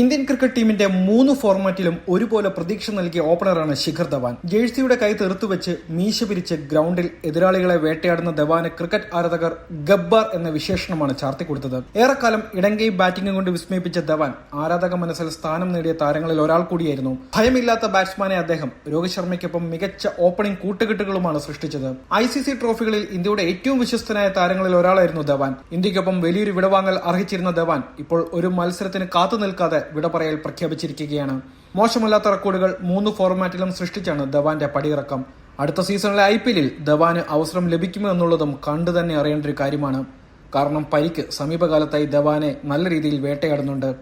Indian cricket ടീമിന്റെ മൂന്ന് ഫോർമാറ്റിലും ഒരുപോലെ പ്രതീക്ഷ നൽകിയ ഓപ്പണറാണ് ശിഖർ ധവാൻ. ജേഴ്സിയുടെ കൈ തെറുത്തുവെച്ച് മീശ പിരിച്ച് ഗ്രൗണ്ടിൽ എതിരാളികളെ വേട്ടയാടുന്ന ധവാന് ക്രിക്കറ്റ് ആരാധകർ ഗബ്ബാർ എന്ന വിശേഷണമാണ് ചാർത്തിക്കൊടുത്തത്. ഏറെക്കാലം ഇടങ്കൈ ബാറ്റിംഗ് കൊണ്ട് വിസ്മയിപ്പിച്ച ധവാൻ ആരാധക മനസ്സിൽ സ്ഥാനം നേടിയ താരങ്ങളിൽ ഒരാൾ കൂടിയായിരുന്നു. ഭയമില്ലാത്ത ബാറ്റ്സ്മാനെ അദ്ദേഹം രോഹിത് ശർമ്മയ്ക്കൊപ്പം മികച്ച ഓപ്പണിംഗ് കൂട്ടുകെട്ടുകളുമാണ് സൃഷ്ടിച്ചത്. ഐ സി സി ട്രോഫികളിൽ ഇന്ത്യയുടെ ഏറ്റവും വിശ്വസ്തനായ താരങ്ങളിൽ ഒരാളായിരുന്നു ധവാൻ. ഇന്ത്യക്കൊപ്പം വലിയൊരു വിടവാങ്ങൽ അർഹിച്ചിരുന്ന ധവാൻ ഇപ്പോൾ ഒരു മത്സരത്തിന് കാത്തു നിൽക്കാതെ വിട പറയൽ പ്രഖ്യാപിച്ചിരിക്കുകയാണ്. മോശമല്ലാത്ത റെക്കോർഡുകൾ മൂന്ന് ഫോർമാറ്റിലും സൃഷ്ടിച്ചാണ് ധവാന്റെ പടിയിറക്കം. അടുത്ത സീസണിലെ ഐ പി എല്ലിൽ ധവാന് അവസരം ലഭിക്കുമോ എന്നുള്ളതും കണ്ടു തന്നെ അറിയേണ്ട ഒരു കാര്യമാണ്. കാരണം പരിക്ക് സമീപകാലത്തായി ധവാനെ നല്ല രീതിയിൽ വേട്ടയാടുന്നുണ്ട്.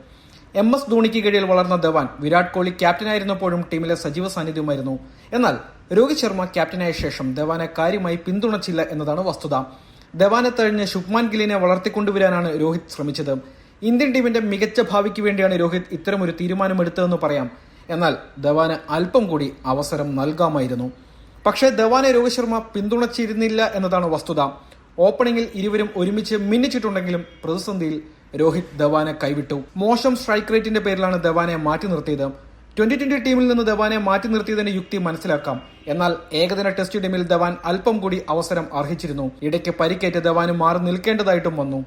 എം എസ് ധോണിക്ക് കീഴിൽ വളർന്ന ധവാൻ വിരാട് കോഹ്ലി ക്യാപ്റ്റനായിരുന്നപ്പോഴും ടീമിലെ സജീവ സാന്നിധ്യമായിരുന്നു എന്നാൽ രോഹിത് ശർമ്മ ക്യാപ്റ്റനായ ശേഷം ധവാനെ കാര്യമായി പിന്തുണച്ചില്ല എന്നതാണ് വസ്തുത. ധവാനെ തഴിഞ്ഞ് ശുഭ്മാൻ ഗില്ലിനെ വളർത്തിക്കൊണ്ടുവരാനാണ് രോഹിത് ശ്രമിച്ചത്. ഇന്ത്യൻ ടീമിന്റെ മികച്ച ഭാവിക്ക് വേണ്ടിയാണ് രോഹിത് ഇത്തരമൊരു തീരുമാനമെടുത്തതെന്ന് പറയാം. എന്നാൽ ധവാന് അല്പം കൂടി അവസരം നൽകാമായിരുന്നു. പക്ഷേ ധവാനെ രോഹിത് ശർമ്മ പിന്തുണച്ചിരുന്നില്ല എന്നതാണ് വസ്തുത. ഓപ്പണിംഗിൽ ഇരുവരും ഒരുമിച്ച് മിന്നിച്ചിട്ടുണ്ടെങ്കിലും പ്രതിസന്ധിയിൽ രോഹിത് ധവാനെ കൈവിട്ടു. മോശം സ്ട്രൈക്ക് റേറ്റിന്റെ പേരിലാണ് ധവാനെ മാറ്റി നിർത്തിയത്. ട്വന്റി ട്വന്റി ടീമിൽ നിന്ന് ധവാനെ മാറ്റി നിർത്തിയതിന്റെ യുക്തി മനസ്സിലാക്കാം. എന്നാൽ ഏകദിന ടെസ്റ്റ് ടീമിൽ ധവാൻ അല്പം കൂടി അവസരം അർഹിച്ചിരുന്നു. ഇടയ്ക്ക് പരിക്കേറ്റ് ധവാന് മാറി നിൽക്കേണ്ടതായിട്ടും വന്നു.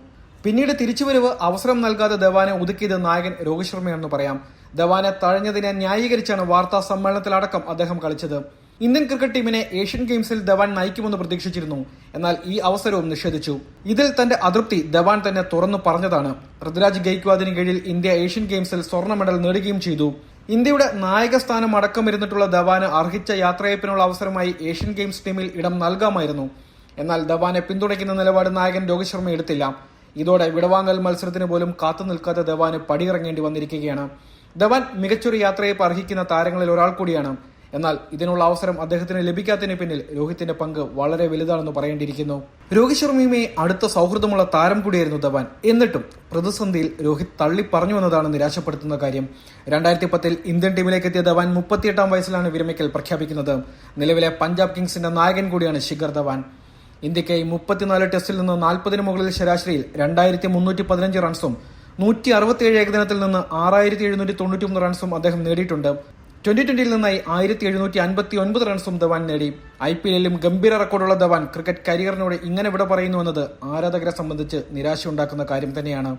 പിന്നീട് തിരിച്ചുവരവ് അവസരം നൽകാതെ ധവാനെ ഒതുക്കിയത് നായകൻ രോഹിത് ശർമ്മയാണെന്ന് പറയാം. ധവാനെ തഴഞ്ഞതിനെ ന്യായീകരിച്ചാണ് വാർത്താ സമ്മേളനത്തിലടക്കം അദ്ദേഹം കളിച്ചത്. ഇന്ത്യൻ ക്രിക്കറ്റ് ടീമിനെ ഏഷ്യൻ ഗെയിംസിൽ ധവാൻ നയിക്കുമെന്ന് പ്രതീക്ഷിച്ചിരുന്നു. എന്നാൽ ഈ അവസരവും നിഷേധിച്ചു. ഇതിൽ തന്റെ അതൃപ്തി ധവാൻ തന്നെ തുറന്നു പറഞ്ഞതാണ്. ഋതുരാജ് ഗെയ്ക്വാദിന് കീഴിൽ ഇന്ത്യ ഏഷ്യൻ ഗെയിംസിൽ സ്വർണ മെഡൽ നേടുകയും ചെയ്തു. ഇന്ത്യയുടെ നായക സ്ഥാനം അടക്കമിരുന്നിട്ടുള്ള ധവാന് അർഹിച്ച യാത്രയപ്പിനുള്ള അവസരമായി ഏഷ്യൻ ഗെയിംസ് ടീമിൽ ഇടം നൽകാമായിരുന്നു. എന്നാൽ ധവാനെ പിന്തുണയ്ക്കുന്ന നിലപാട് നായകൻ രോഹിത് ശർമ്മ എടുത്തില്ല. ഇതോടെ വിടവാങ്ങൽ മത്സരത്തിന് പോലും കാത്തു നിൽക്കാത്ത ധവാന് പടിയിറങ്ങേണ്ടി വന്നിരിക്കുകയാണ്. ധവാൻ മികച്ചൊരു യാത്രയെ അർഹിക്കുന്ന താരങ്ങളിൽ ഒരാൾ കൂടിയാണ്. എന്നാൽ ഇതിനുള്ള അവസരം അദ്ദേഹത്തിന് ലഭിക്കാത്തതിന് പിന്നിൽ രോഹിത്തിന്റെ പങ്ക് വളരെ വലുതാണെന്ന് പറയേണ്ടിയിരിക്കുന്നു. രോഹിത് ശർമ്മയുമായി അടുത്ത സൗഹൃദമുള്ള താരം കൂടിയായിരുന്നു ധവാൻ. എന്നിട്ടും പ്രതിസന്ധിയിൽ രോഹിത് തള്ളി പറഞ്ഞു എന്നതാണ് നിരാശപ്പെടുത്തുന്ന കാര്യം. രണ്ടായിരത്തി പത്തിൽ ഇന്ത്യൻ ടീമിലേക്ക് എത്തിയ ധവാൻ മുപ്പത്തിയെട്ടാം വയസ്സിലാണ് വിരമിക്കൽ പ്രഖ്യാപിക്കുന്നത്. നിലവിലെ പഞ്ചാബ് കിങ്സിന്റെ നായകൻ കൂടിയാണ് ശിഖർ ധവാൻ. ഇന്ത്യക്കായി മുപ്പത്തിനാല് ടെസ്റ്റിൽ നിന്ന് നാൽപ്പതിന് മുകളിൽ ശരാശരിയിൽ രണ്ടായിരത്തി മുന്നൂറ്റി പതിനഞ്ച് റൺസും നൂറ്റി അറുപത്തിയേഴ് ഏകദിനത്തിൽ നിന്ന് ആറായിരത്തി എഴുന്നൂറ്റി തൊണ്ണൂറ്റി മൂന്ന് റൺസും അദ്ദേഹം നേടിയിട്ടുണ്ട്. ട്വന്റി ട്വന്റിയിൽ നിന്നായി ആയിരത്തി എഴുന്നൂറ്റി അൻപത്തി ഒൻപത് റൺസും ധവാൻ നേടി. ഐ പി എല്ലിലും ഗംഭീര റെക്കോർഡുള്ള ധവാൻ ക്രിക്കറ്റ് കരിയറിനോട് ഇങ്ങനെ വിട പറയുന്നുവെന്നത് ആരാധകരെ സംബന്ധിച്ച് നിരാശയുണ്ടാക്കുന്ന കാര്യം തന്നെയാണ്.